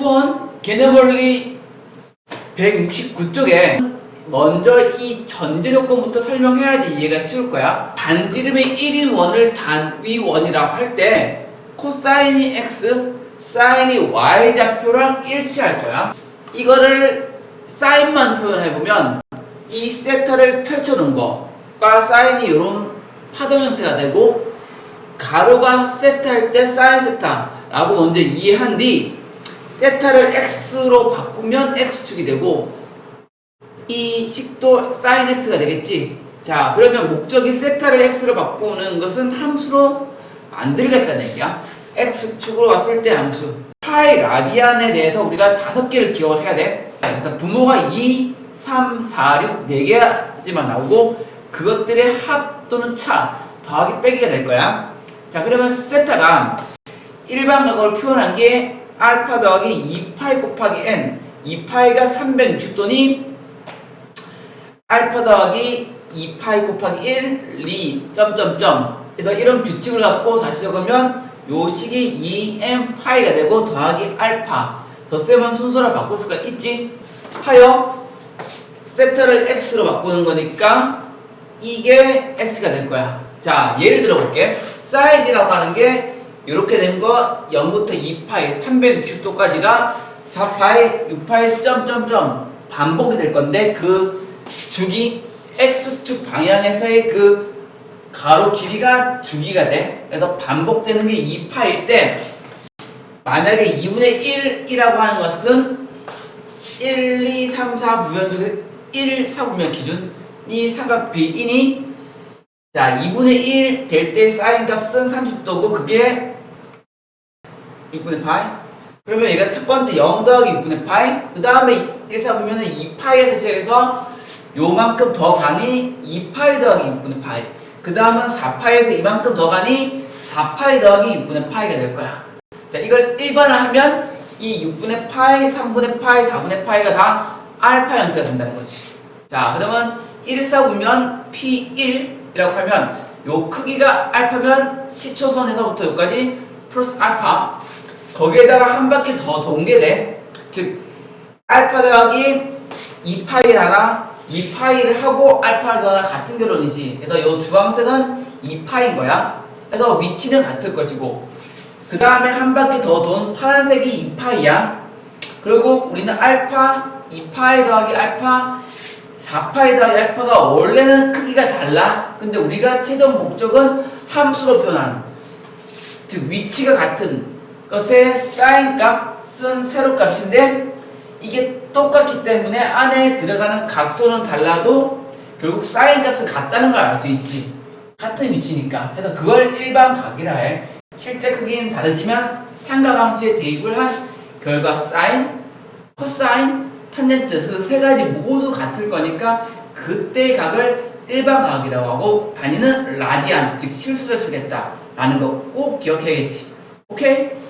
수원 개념원리 169쪽에 먼저 이 전제 조건부터 설명해야지 이해가 쉬울 거야. 반지름의 1인 원을 단위 원이라고 할 때 코사인이 x, 사인이 y 좌표랑 일치할 거야. 이거를 사인만 표현해보면 이 세타를 펼쳐놓은 거과 사인이 이런 파동 형태가 되고 가로가 세타일 때 사인 세타라고 먼저 이해한 뒤 세타를 x로 바꾸면 x축이 되고 이 식도 사인 x가 되겠지. 자, 그러면 목적이 세타를 x로 바꾸는 것은 함수로 만들겠다는 얘기야. x축으로 왔을 때 함수. 파이 라디안에 대해서 우리가 다섯 개를 기억을 해야 돼. 그래서 부모가 2, 3, 4, 6, 4개지만 나오고 그것들의 합 또는 차, 더하기 빼기가 될 거야. 자, 그러면 세타가 일반 각을 표현한 게 알파 더하기 2파이 곱하기 n. 2파이가 360도니 알파 더하기 2파이 곱하기 1 2 점점점. 그래서 이런 규칙을 갖고 다시 적으면 요 식이 2m 파이가 되고 더하기 알파. 덧셈은 순서를 바꿀 수가 있지. 하여 세타를 x로 바꾸는 거니까 이게 x가 될 거야. 자 예를 들어 볼게. 사인이라고 하는 게 이렇게 된 거 0부터 2파이 360도까지가 4파이 6파이 점점점 반복이 될 건데 그 주기 x축 방향에서의 그 가로 길이가 주기가 돼. 그래서 반복되는 게 2파일 때 만약에 2분의 1이라고 하는 것은 1, 2, 3, 4 부연 중에 1, 4 부면 기준 이 삼각 비이니 자 2분의 1 될 때 사인 값은 30도고 그게 6분의 파이? 그러면 얘가 첫 번째 0 더하기 6분의 파이? 그 다음에 1, 4 보면은 2파이에서 시작해서 요만큼 더 가니 2파이 더하기 6분의 파이. 그 다음은 4파이에서 이만큼 더 가니 4파이 더하기 6분의 파이가 될 거야. 자 이걸 일반을 하면 이 6분의 파이, 3분의 파이, 4분의 파이가 다 알파 형태가 된다는 거지. 자 그러면 1, 4 보면 P1이라고 하면 요 크기가 알파면 시초선에서부터 여기까지 플러스 알파 거기에다가 한 바퀴 더돈게 돼. 즉 알파 더하기 2파이 하나 2파이를 하고 알파를 더하나 같은 결론이지. 그래서 요 주황색은 2파인 거야. 그래서 위치는 같을 것이고 그 다음에 한 바퀴 더 돈 파란색이 2파이야. 그리고 우리는 알파 2파이 더하기 알파 4파이 더하기 알파가 원래는 크기가 달라. 근데 우리가 최종 목적은 함수로 표현한 즉 위치가 같은 것의 사인 값은 세로 값인데 이게 똑같기 때문에 안에 들어가는 각도는 달라도 결국 사인 값은 같다는 걸 알 수 있지. 같은 위치니까. 그래서 그걸 일반 각이라 해. 실제 크기는 다르지만 삼각함수에 대입을 한 결과 사인, 코사인, 탄젠트 그 세 가지 모두 같을 거니까 그때의 각을 일반 각이라고 하고 단위는 라디안 즉 실수를 쓰겠다 라는 거 꼭 기억해야겠지. 오케이?